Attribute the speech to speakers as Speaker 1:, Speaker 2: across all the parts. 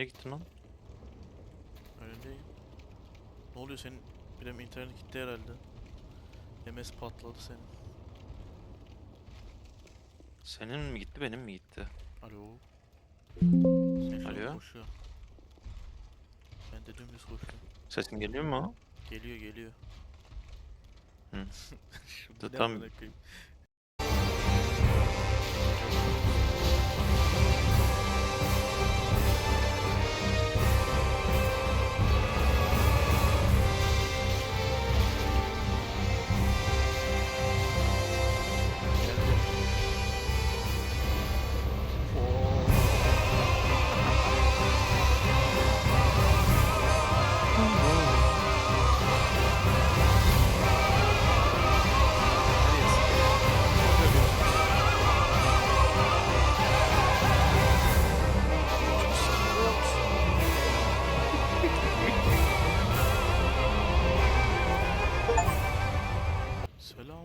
Speaker 1: Nereye gittin lan?
Speaker 2: Önündeyim. Ne oluyor senin? Benim internet gitti herhalde. MS patladı senin.
Speaker 1: Senin mi gitti benim mi gitti?
Speaker 2: Alo. Sen şu an
Speaker 1: Alo?
Speaker 2: koşuyor. Ben de dümdüz koşuyorum.
Speaker 1: Sesim geliyor mu?
Speaker 2: Geliyor geliyor.
Speaker 1: Hı.
Speaker 2: Ne
Speaker 1: tam-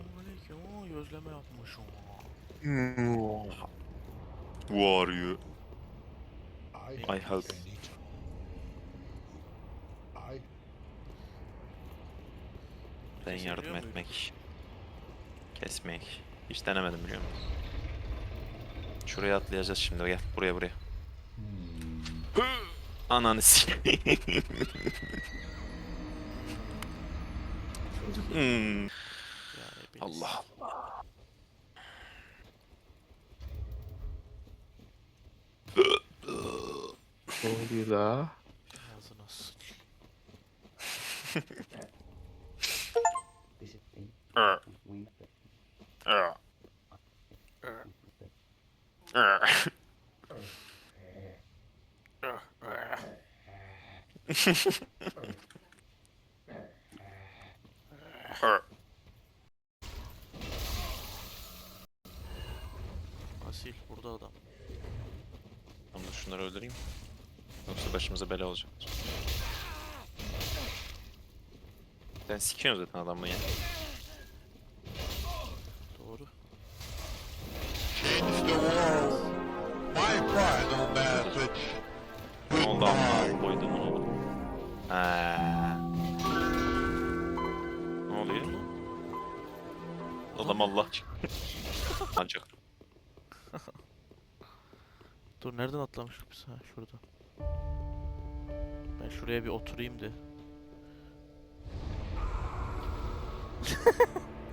Speaker 2: Selamünaleyküm. Oo, gözleme yapmışım.
Speaker 1: Who are you?
Speaker 3: I.
Speaker 1: I Ben
Speaker 2: Kesebiliyor
Speaker 1: yardım etmek. Kesmek. Hiç denemedim biliyor musun? Şuraya atlayacağız şimdi gel buraya buraya. Ananı sikeyim. Hmm.
Speaker 2: Yani birisi.
Speaker 1: Allah Allah.
Speaker 4: Ne oluyor la?
Speaker 2: Ağzına sıç.
Speaker 1: Aa. Aa. Aa. Aa.
Speaker 2: Asil burada adam.
Speaker 1: Tamam dur şunları öldüreyim. Yoksa başımıza bela olacak. Sen sikiyorsun zaten adamı ya.
Speaker 2: Doğru.
Speaker 3: change the world. My pride on that bitch.
Speaker 1: Ne oldu amma koydum onu. Ne oluyor? Adam Allah çıktı. Ancak.
Speaker 2: Dur nereden atlamıştık biz? Ha şuradan. Ben şuraya bir oturayım de.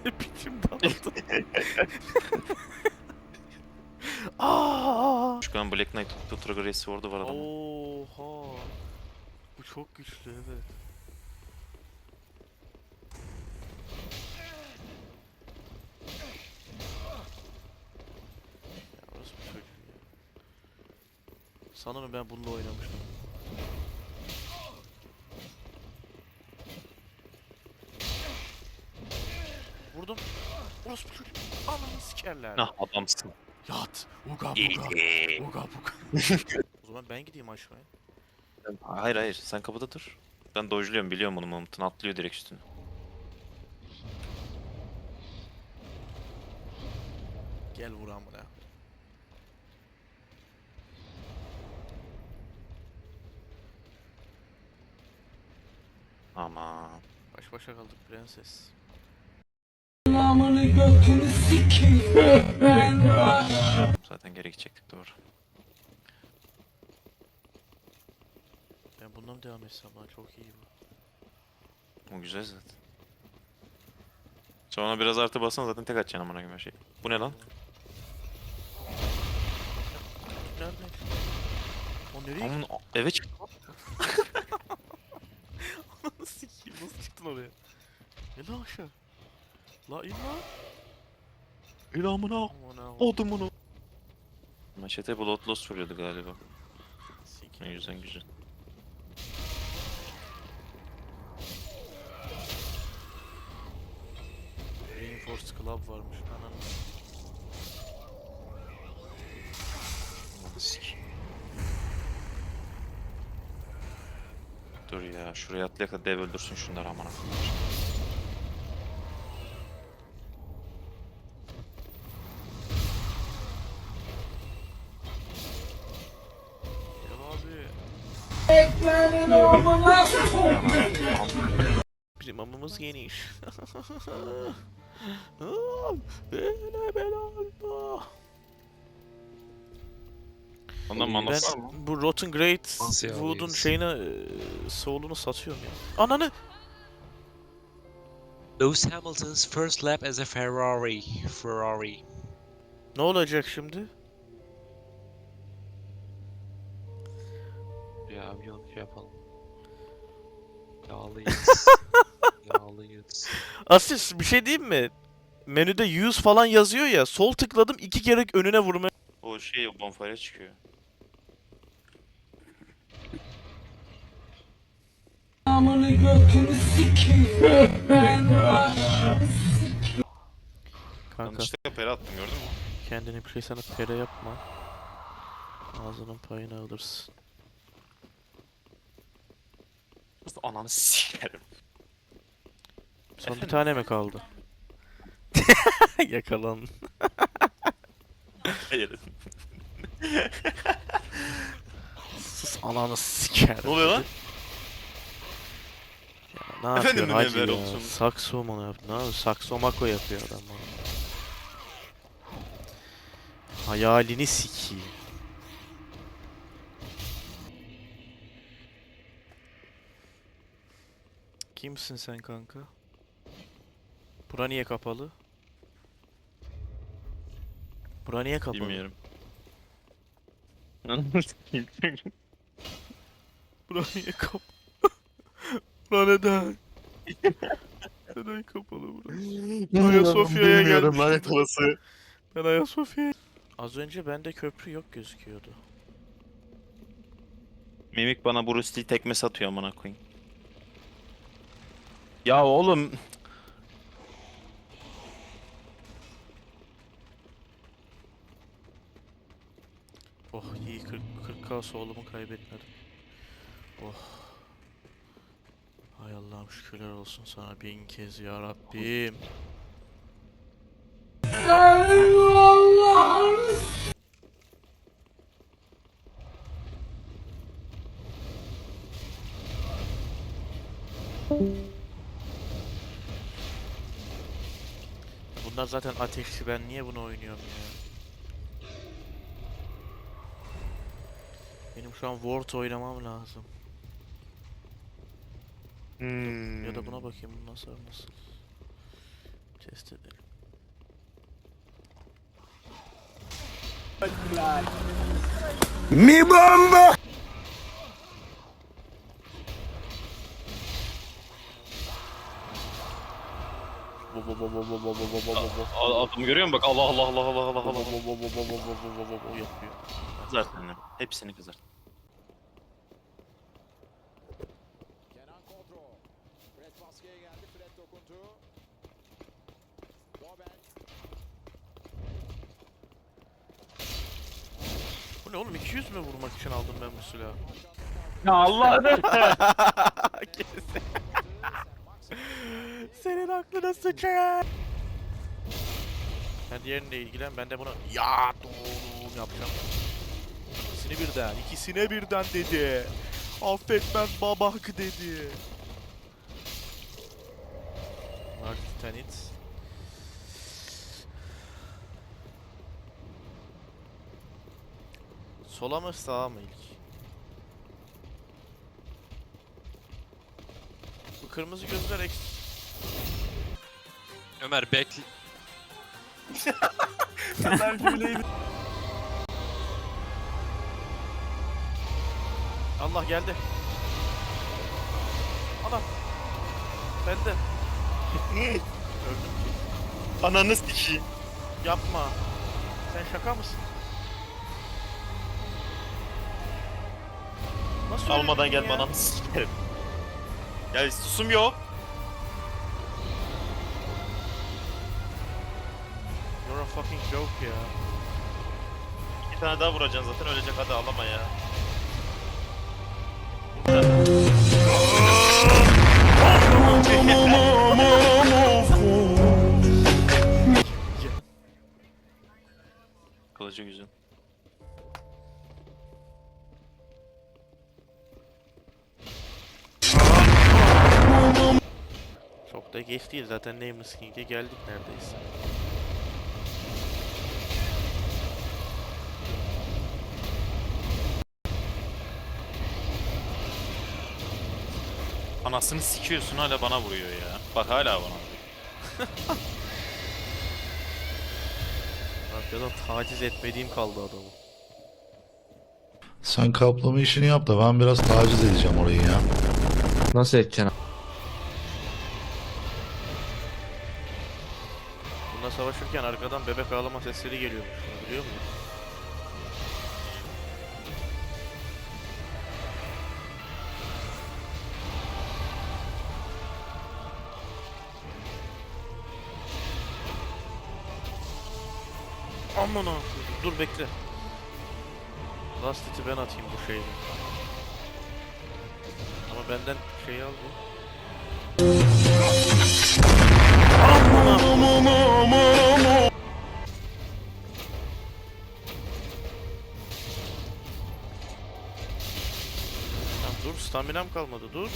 Speaker 2: ne biçim dağıldı. Aa!
Speaker 1: Şu an Black Knight Ultra Grey Sword'u var adamın.
Speaker 2: Oha. Bu çok güçlü evet. Sanırım ben bununla oynamıştım. Vurdum. Orası bir çocuk. Ananı sikerler.
Speaker 1: Nah adamsın.
Speaker 2: Yat. Uga buga. Uga buga. o zaman ben gideyim aşağıya.
Speaker 1: Hayır hayır sen kapıda dur. Ben dojluyorum biliyorum bunu Mamut'un atlıyor direkt üstüne.
Speaker 2: Gel vur amına.
Speaker 1: Aman.
Speaker 2: Baş başa kaldık prenses.
Speaker 5: Namını götünü sikeyim.
Speaker 1: Zaten geri gidecektik doğru.
Speaker 2: Ben bundan devam etsem lan çok iyi bu.
Speaker 1: O güzel zaten. Sonra biraz artı bassan zaten tek atacaksın amına gibi şey. Bu ne lan?
Speaker 2: Nerede? O nereye
Speaker 1: Aman eve çık.
Speaker 2: Ananı sikeyim nasıl çıktın oraya? Ne lan aşağı? La in lan.
Speaker 1: İl amına
Speaker 2: Aman ha.
Speaker 1: odumunu. Maçete Blood Loss vuruyordu galiba. O
Speaker 2: Sikeyim.
Speaker 1: yüzden güzel.
Speaker 2: Reinforced Club varmış. Ananı.
Speaker 1: Dur ya şuraya atlayak da dev öldürsün şunları amına. koyayım.
Speaker 2: Bizim amımız geniş. Aa, Bela bela.
Speaker 1: Ondan var mı?
Speaker 2: bu Rotten Great
Speaker 4: Nasıl ya,
Speaker 2: Wood'un
Speaker 4: reis?
Speaker 2: şeyini e, soul'unu satıyorum ya. Ananı
Speaker 4: Lewis Hamilton's first lap as a Ferrari. Ferrari.
Speaker 2: ne olacak şimdi?
Speaker 4: Ya bir onu şey yapalım. Yağlıyız.
Speaker 2: Asis bir şey diyeyim mi? Menüde use falan yazıyor ya. Sol tıkladım iki kere önüne vurma.
Speaker 1: O şey bonfire çıkıyor.
Speaker 5: Amını götünü sikeyim. Ben
Speaker 2: Kanka
Speaker 1: Yanlışlıkla peri attım gördün mü?
Speaker 2: kendini bir şey sana pere yapma. Ağzının payını alırsın.
Speaker 1: Ananı sikerim.
Speaker 2: Son bir tane mi kaldı? Yakalandın.
Speaker 1: Hayır.
Speaker 2: Sus ananı siker.
Speaker 1: Ne oluyor lan?
Speaker 2: Ya ne
Speaker 1: Efendim
Speaker 2: yapıyorsun hacı
Speaker 1: Münevver
Speaker 2: ya?
Speaker 1: olsun.
Speaker 2: Sakso mu ne yapıyor? Ne yapıyor? Sakso mako yapıyor adam bana. Hayalini sikeyim. Kimsin sen kanka? Bura niye kapalı? Bura niye kapalı?
Speaker 1: Bilmiyorum.
Speaker 2: Bura niye kapalı? Bura neden? neden kapalı bura? Ayasofya'ya gelmiş.
Speaker 1: lanet olası.
Speaker 2: Ben Ayasofya'ya... Az önce bende köprü yok gözüküyordu.
Speaker 1: Mimik bana Bruce Lee tekme satıyor amına koyayım. Ya oğlum.
Speaker 2: Oh iyi 40, 40k soğulumu kaybetmedim. Oh. Hay Allah'ım şükürler olsun sana bin kez ya Rabbim. Bunlar zaten ateşli ben niye bunu oynuyorum ya? Şu an Ward oynamam lazım. Ya da buna bakayım bundan sonra nasıl. Test edelim.
Speaker 5: Mi bomba.
Speaker 2: Bo bo bo bo bo bo bo bo bo bo bo.
Speaker 1: A- Adamı görüyor musun bak Allah Allah Allah Allah Allah
Speaker 2: Bo bo
Speaker 1: Allah.
Speaker 2: bo bo bo bo bo bo bo bo bo yapıyor.
Speaker 1: Kızart annem. Hepsini kızart.
Speaker 6: Kenan
Speaker 2: ne oğlum 200 mü vurmak için aldım ben bu silahı?
Speaker 1: Ya Allah.
Speaker 2: Senin aklına sıçar. Sen diğerinle ilgilen ben de buna ya doğru yapacağım. İkisini birden, ikisine birden dedi. Affetmez babak dedi. Mark Titanit. Sola mı sağa mı ilk? Bu kırmızı gözler eks...
Speaker 4: Ömer bekle.
Speaker 2: Allah geldi. Ana. Bende. Öldüm ki.
Speaker 1: Ananı sikeyim.
Speaker 2: Yapma. Sen şaka mısın? Nasıl
Speaker 1: Almadan gelme
Speaker 2: ya?
Speaker 1: ananı sikerim. Ya susum yok.
Speaker 2: You're a fucking joke ya.
Speaker 1: İki tane daha vuracaksın zaten ölecek hadi ağlama ya. Kılıcı güzel.
Speaker 2: Da geç değil zaten Nameless King'e geldik neredeyse.
Speaker 1: Anasını sikiyorsun hala bana vuruyor ya. Bak hala bana vuruyor.
Speaker 2: Arkadan taciz etmediğim kaldı adamı.
Speaker 7: Sen kaplama işini yap da ben biraz taciz edeceğim orayı ya.
Speaker 8: Nasıl edeceksin?
Speaker 2: Savaşırken arkadan bebek ağlama sesleri geliyormuş. Bunu biliyor musun? Aman ha. Dur bekle. Last ben atayım bu şeyle. Ama benden şeyi al bu. Dur staminam kalmadı dur.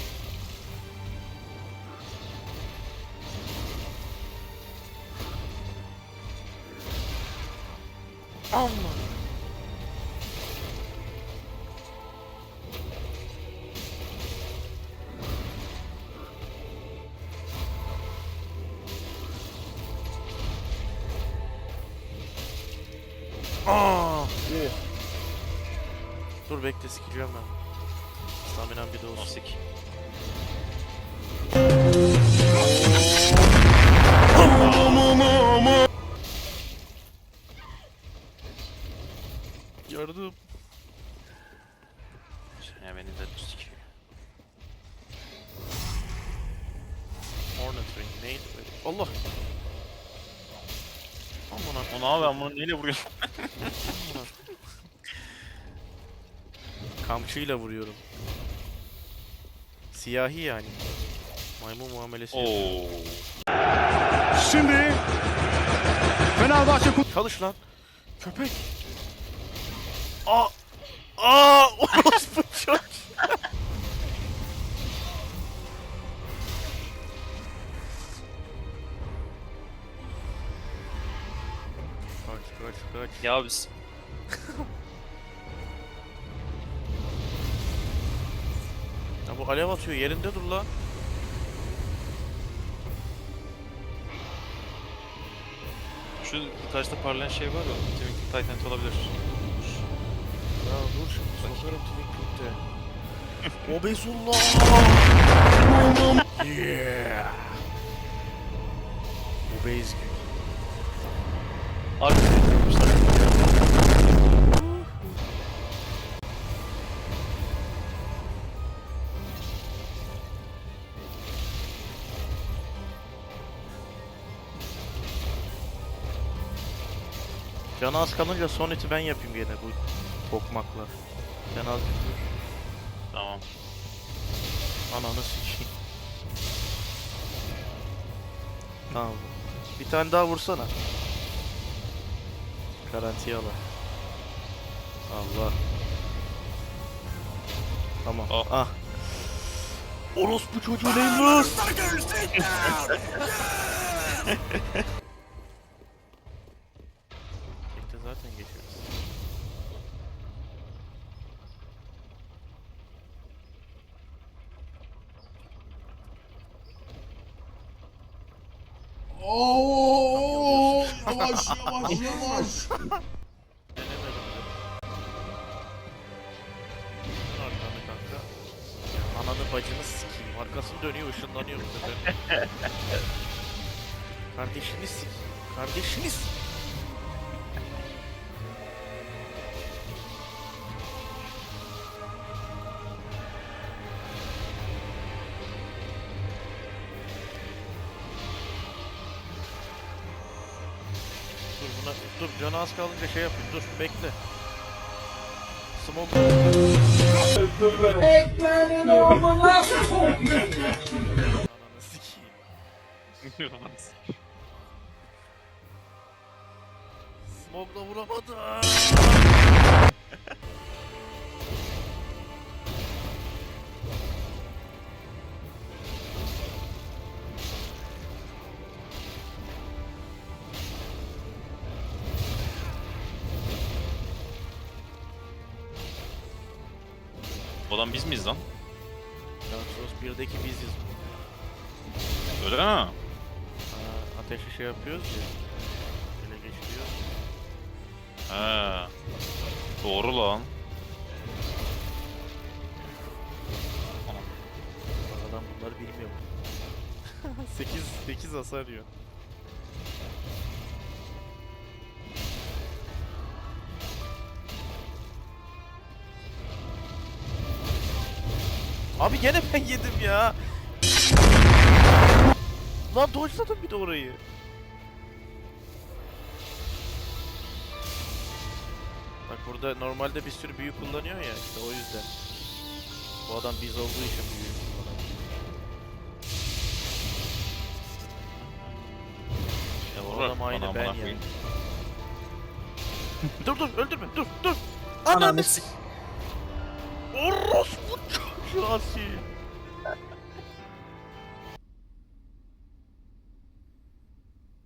Speaker 1: Neyle vuruyorum?
Speaker 2: Kamçıyla vuruyorum. Siyahi yani. Maymun muamelesi.
Speaker 1: Oo.
Speaker 3: Şimdi Fenerbahçe
Speaker 2: Çalış lan. Köpek. Aa. Aa. Orospu çocuğu.
Speaker 1: Ya biz
Speaker 2: Ya bu alev atıyor yerinde dur lan.
Speaker 1: şu taşta parlayan şey var ya. Twin Titan olabilir.
Speaker 2: Ya dur şimdi sokarım Twin Peak'te. Obezullah. yeah. Obez gün.
Speaker 1: Arkaya
Speaker 2: Canı az kalınca son iti ben yapayım gene bu tokmakla. Canı az
Speaker 1: Tamam.
Speaker 2: ananı sikeyim. Tamam. Bir tane daha vursana. Garantiye al. Allah. Tamam.
Speaker 1: Oh.
Speaker 2: Ah. Orospu çocuğu neymiş?
Speaker 5: Oo, yavaş yavaş yavaş.
Speaker 2: Denemedim de. Dön arkanı kanka. Ananı bacını sikeyim. Arkasını dönüyor ışınlanıyor bu sefer. Kardeşini sik. Kardeşini sik. Dur buna dur canı az kalınca şey yapayım dur bekle. Smoke
Speaker 5: Ekmeğinin
Speaker 2: sikeyim. Smoke'la vuramadı.
Speaker 1: Bu adam biz miyiz lan?
Speaker 2: Dark Souls 1'deki biziz.
Speaker 1: Öyle mi?
Speaker 2: Aa, ateşi şey yapıyoruz ya. Ele geçiriyoruz.
Speaker 1: He. Doğru lan.
Speaker 2: Adam bunları bilmiyor. 8 8 hasar yiyor. Abi gene ben yedim ya. Lan dodge'ladım bir de orayı. Bak burada normalde bir sürü büyü kullanıyor ya işte o yüzden. Bu adam biz olduğu için büyü kullanıyor.
Speaker 1: Ya
Speaker 2: O adam aynı
Speaker 1: bana
Speaker 2: ben
Speaker 1: amına
Speaker 2: ya.
Speaker 1: koyayım.
Speaker 2: dur dur öldürme dur dur.
Speaker 1: Ananı s-
Speaker 2: Orospu çocuğu asi.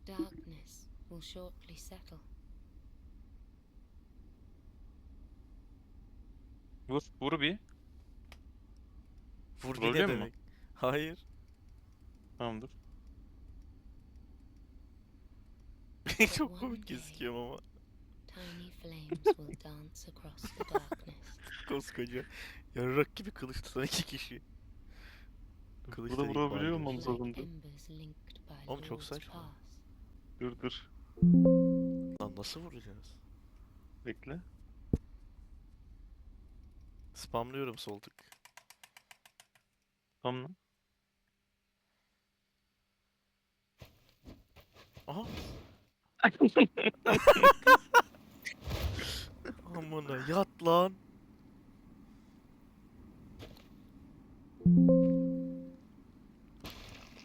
Speaker 9: Darkness will shortly settle.
Speaker 1: Vur, vur bir.
Speaker 2: Vur bir ne
Speaker 1: mu?
Speaker 2: demek? Hayır.
Speaker 1: Tamam dur.
Speaker 2: Çok komik gözüküyor ama.
Speaker 9: Tiny flames will dance across the darkness.
Speaker 2: Koskoca. Yarrak gibi kılıç tutan iki kişi. Kılıç
Speaker 1: Burada vurabiliyor olmamız
Speaker 9: like
Speaker 1: lazım.
Speaker 9: embers linked by
Speaker 2: Oğlum çok saçma.
Speaker 1: Dur dur.
Speaker 2: Lan nasıl vuracağız?
Speaker 1: Bekle.
Speaker 2: Spamlıyorum sol tık.
Speaker 1: Tamam lan.
Speaker 2: Aha. Amına yat lan.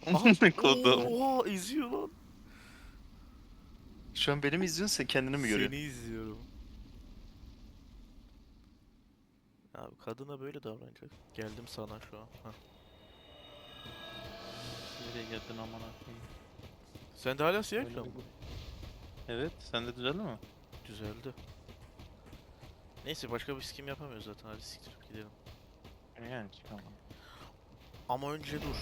Speaker 1: Amına kodum.
Speaker 2: Oha izliyor lan.
Speaker 1: Şu an beni mi izliyorsun sen kendini mi görüyorsun?
Speaker 2: Seni izliyorum. Abi kadına böyle davranacak. Geldim sana şu an. Hah.
Speaker 1: Nereye geldin amına koyayım?
Speaker 2: Sen de hala siyah
Speaker 1: Öyle
Speaker 2: ekran mı?
Speaker 1: Evet, sende düzeldi mi?
Speaker 2: Düzeldi. Neyse başka bir skim yapamıyoruz zaten. Hadi siktirip gidelim.
Speaker 1: Yani çıkamam.
Speaker 2: Ama önce dur.